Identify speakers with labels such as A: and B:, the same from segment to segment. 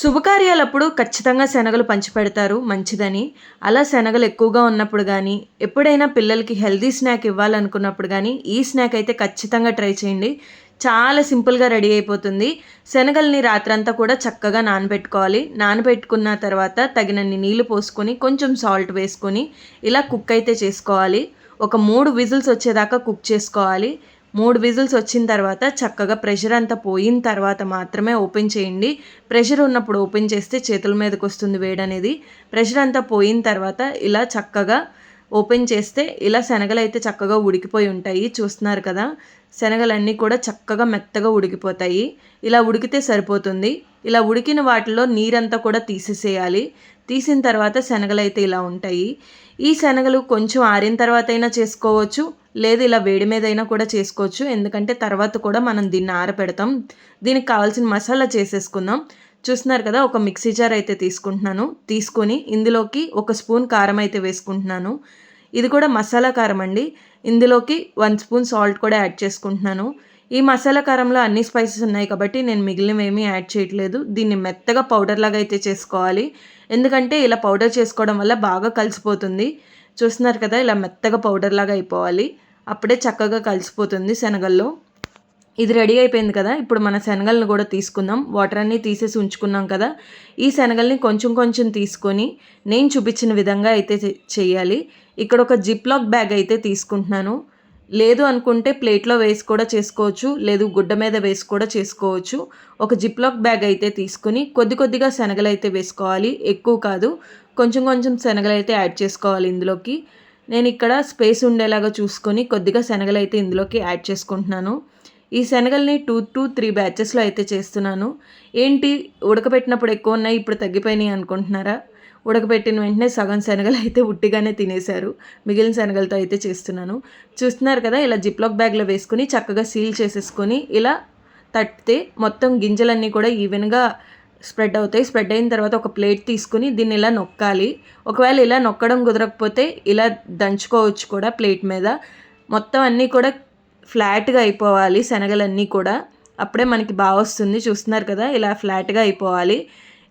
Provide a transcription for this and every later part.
A: శుభకార్యాలప్పుడు ఖచ్చితంగా శనగలు పంచిపెడతారు మంచిదని. అలా శనగలు ఎక్కువగా ఉన్నప్పుడు కానీ ఎప్పుడైనా పిల్లలకి హెల్తీ స్నాక్ ఇవ్వాలనుకున్నప్పుడు కానీ ఈ స్నాక్ అయితే ఖచ్చితంగా ట్రై చేయండి. చాలా సింపుల్గా రెడీ అయిపోతుంది. శనగల్ని రాత్రంతా కూడా చక్కగా నానబెట్టుకోవాలి. నానబెట్టుకున్న తర్వాత తగినన్ని నీళ్ళు పోసుకొని కొంచెం సాల్ట్ వేసుకొని ఇలా కుక్ అయితే చేసుకోవాలి. ఒక మూడు విజిల్స్ వచ్చేదాకా కుక్ చేసుకోవాలి. మూడు విజిల్స్ వచ్చిన తర్వాత చక్కగా ప్రెషర్ అంతా పోయిన తర్వాత మాత్రమే ఓపెన్ చేయండి. ప్రెషర్ ఉన్నప్పుడు ఓపెన్ చేస్తే చేతుల మీదకి వస్తుంది వేడి అనేది. ప్రెషర్ అంతా పోయిన తర్వాత ఇలా చక్కగా ఓపెన్ చేస్తే ఇలా శనగలు అయితే చక్కగా ఉడికిపోయి ఉంటాయి. చూస్తున్నారు కదా? శనగలన్నీ కూడా చక్కగా మెత్తగా ఉడికిపోతాయి. ఇలా ఉడికితే సరిపోతుంది. ఇలా ఉడికిన వాటిలో నీరంతా కూడా తీసేసేయాలి. తీసిన తర్వాత శనగలు అయితే ఇలా ఉంటాయి. ఈ శనగలు కొంచెం ఆరిన తర్వాత అయినా చేసుకోవచ్చు. లేదు ఇలా వేడి మీద అయినా కూడా చేసుకోవచ్చు. ఎందుకంటే తర్వాత కూడా మనం దీన్ని ఆరపెడతాం. దీనికి కావాల్సిన మసాలా చేసేసుకుందాం. చూస్తున్నారు కదా ఒక మిక్సీ జార్ అయితే తీసుకుంటున్నాను. తీసుకొని ఇందులోకి ఒక స్పూన్ కారం అయితే వేసుకుంటున్నాను. ఇది కూడా మసాలా కారం అండి. ఇందులోకి వన్ స్పూన్ సాల్ట్ కూడా యాడ్ చేసుకుంటున్నాను. ఈ మసాలా కారంలో అన్ని స్పైసెస్ ఉన్నాయి కాబట్టి నేను మిగిలినవేమీ యాడ్ చేయట్లేదు. దీన్ని మెత్తగా పౌడర్ లాగా అయితే చేసుకోవాలి. ఎందుకంటే ఇలా పౌడర్ చేసుకోవడం వల్ల బాగా కలిసిపోతుంది. చూస్తున్నారు కదా ఇలా మెత్తగా పౌడర్ లాగా అయిపోవాలి. అప్పుడే చక్కగా కలిసిపోతుంది శనగల్లో. ఇది రెడీ అయిపోయింది కదా ఇప్పుడు మన శనగలను కూడా తీసుకుందాం. వాటర్ అన్నీ తీసేసి ఉంచుకున్నాం కదా ఈ శనగల్ని కొంచెం కొంచెం తీసుకొని నేను చూపించిన విధంగా అయితే చేయాలి. ఇక్కడ ఒక జిప్లాక్ బ్యాగ్ అయితే తీసుకుంటున్నాను. లేదు అనుకుంటే ప్లేట్లో వేసి కూడా చేసుకోవచ్చు లేదు గుడ్డ మీద వేసి కూడా చేసుకోవచ్చు. ఒక జిప్లాక్ బ్యాగ్ అయితే తీసుకుని కొద్ది కొద్దిగా శనగలు అయితే వేసుకోవాలి. ఎక్కువ కాదు కొంచెం కొంచెం శనగలు అయితే యాడ్ చేసుకోవాలి ఇందులోకి. నేను ఇక్కడ స్పేస్ ఉండేలాగా చూసుకొని కొద్దిగా శనగలు అయితే ఇందులోకి యాడ్ చేసుకుంటున్నాను. ఈ శనగల్ని టూ టు త్రీ బ్యాచెస్లో అయితే చేస్తున్నాను. ఏంటి? ఉడకబెట్టినప్పుడు ఎక్కువ ఉన్నాయి ఇప్పుడు తగ్గిపోయినాయి అనుకుంటున్నారా? ఉడకబెట్టిన వెంటనే సగం శనగలు అయితే ఉట్టిగానే తినేశారు. మిగిలిన శనగలతో అయితే చేస్తున్నాను. చూస్తున్నారు కదా ఇలా జిప్లాక్ బ్యాగ్లో వేసుకుని చక్కగా సీల్ చేసేసుకొని ఇలా తట్టితే మొత్తం గింజలన్నీ కూడా ఈవెన్గా స్ప్రెడ్ అవుతాయి. స్ప్రెడ్ అయిన తర్వాత ఒక ప్లేట్ తీసుకుని దీన్ని ఇలా నొక్కాలి. ఒకవేళ ఇలా నొక్కడం కుదరకపోతే ఇలా దంచుకోవచ్చు కూడా ప్లేట్ మీద. మొత్తం అన్నీ కూడా ఫ్లాట్గా అయిపోవాలి శనగలన్నీ కూడా. అప్పుడే మనకి బాగా వస్తుంది. చూస్తున్నారు కదా ఇలా ఫ్లాట్గా అయిపోవాలి.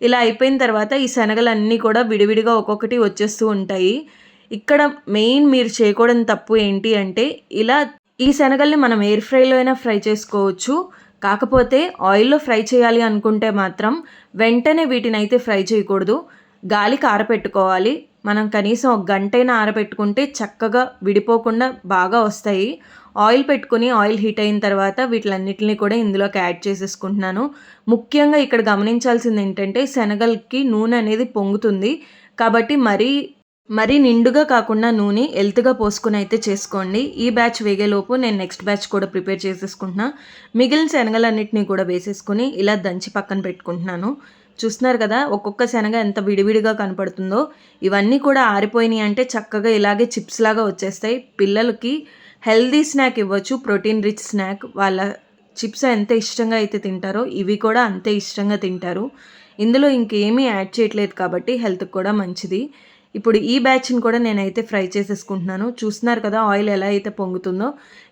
A: ఇలా అయిపోయిన తర్వాత ఈ శనగలన్నీ కూడా విడివిడిగా ఒక్కొక్కటి వచ్చేస్తూ ఉంటాయి. ఇక్కడ మెయిన్ మీరు చేయకూడని తప్పు ఏంటి అంటే ఇలా ఈ శనగల్ని మనం ఎయిర్ ఫ్రైలో అయినా ఫ్రై చేసుకోవచ్చు. కాకపోతే ఆయిల్లో ఫ్రై చేయాలి అనుకుంటే మాత్రం వెంటనే వీటిని అయితే ఫ్రై చేయకూడదు. గాలికి ఆరపెట్టుకోవాలి మనం కనీసం ఒక గంటైనా ఆరబెట్టుకుంటే చక్కగా విడిపోకుండా బాగా వస్తాయి. ఆయిల్ పెట్టుకుని ఆయిల్ హీట్ అయిన తర్వాత వీటిలన్నిటిని కూడా ఇందులోకి యాడ్ చేసేసుకుంటున్నాను. ముఖ్యంగా ఇక్కడ గమనించాల్సింది ఏంటంటే శనగలకి నూనె అనేది పొంగుతుంది. కాబట్టి మరీ మరీ నిండుగా కాకుండా నూనె ఎల్త్గా పోసుకుని అయితే చేసుకోండి. ఈ బ్యాచ్ వేగేలోపు నేను నెక్స్ట్ బ్యాచ్ కూడా ప్రిపేర్ చేసేసుకుంటున్నా. మిగిలిన శనగలన్నింటినీ కూడా వేసేసుకుని ఇలా దంచి పక్కన పెట్టుకుంటున్నాను. చూస్తున్నారు కదా ఒక్కొక్క శనగ ఎంత విడివిడిగా కనపడుతుందో. ఇవన్నీ కూడా ఆరిపోయినాయి అంటే చక్కగా ఇలాగే చిప్స్ లాగా వచ్చేస్తాయి. పిల్లలకి హెల్దీ స్నాక్ ఇవ్వచ్చు ప్రోటీన్ రిచ్ స్నాక్. వాళ్ళ చిప్స్ ఎంత ఇష్టంగా అయితే తింటారో ఇవి కూడా అంతే ఇష్టంగా తింటారు. ఇందులో ఇంకేమీ యాడ్ చేయట్లేదు కాబట్టి హెల్త్కి కూడా మంచిది. ఇప్పుడు ఈ బ్యాచ్ని కూడా నేనైతే ఫ్రై చేసేసుకుంటున్నాను. చూస్తున్నారు కదా ఆయిల్ ఎలా అయితే పొంగుతుందో.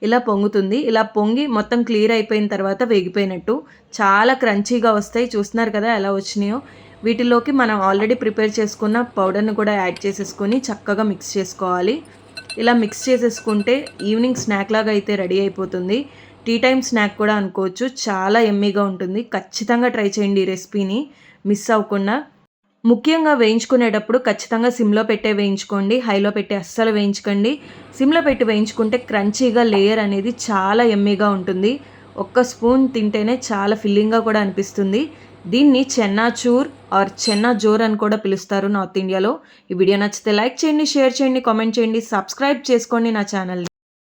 A: ఇలా పొంగుతుంది. ఇలా పొంగి మొత్తం క్లియర్ అయిపోయిన తర్వాత వేగిపోయినట్టు. చాలా క్రంచీగా వస్తాయి. చూస్తున్నారు కదా ఎలా వచ్చినాయో. వీటిలోకి మనం ఆల్రెడీ ప్రిపేర్ చేసుకున్న పౌడర్ని కూడా యాడ్ చేసేసుకొని చక్కగా మిక్స్ చేసుకోవాలి. ఇలా మిక్స్ చేసేసుకుంటే ఈవినింగ్ స్నాక్ లాగా అయితే రెడీ అయిపోతుంది. టీ టైం స్నాక్ కూడా అనుకోవచ్చు. చాలా ఎమ్మీగా ఉంటుంది. ఖచ్చితంగా ట్రై చేయండి ఈ రెసిపీని. మిస్ అవ్వకుండా. ముఖ్యంగా వేయించుకునేటప్పుడు ఖచ్చితంగా సిమ్లో పెట్టే వేయించుకోండి హైలో పెట్టి అస్సలు వేయించుకోండి. సిమ్లో పెట్టి వేయించుకుంటే క్రంచీగా లేయర్ అనేది చాలా ఎమ్మీగా ఉంటుంది. ఒక్క స్పూన్ తింటేనే చాలా ఫిల్లింగ్గా కూడా అనిపిస్తుంది. దీన్ని చెన్నాచూర్ ఆర్ చెన్నా జోర్ అని కూడా పిలుస్తారు నార్త్ ఇండియాలో. ఈ వీడియో నచ్చితే లైక్ చేయండి షేర్ చేయండి కామెంట్ చేయండి సబ్స్క్రైబ్ చేసుకోండి నా ఛానల్ని.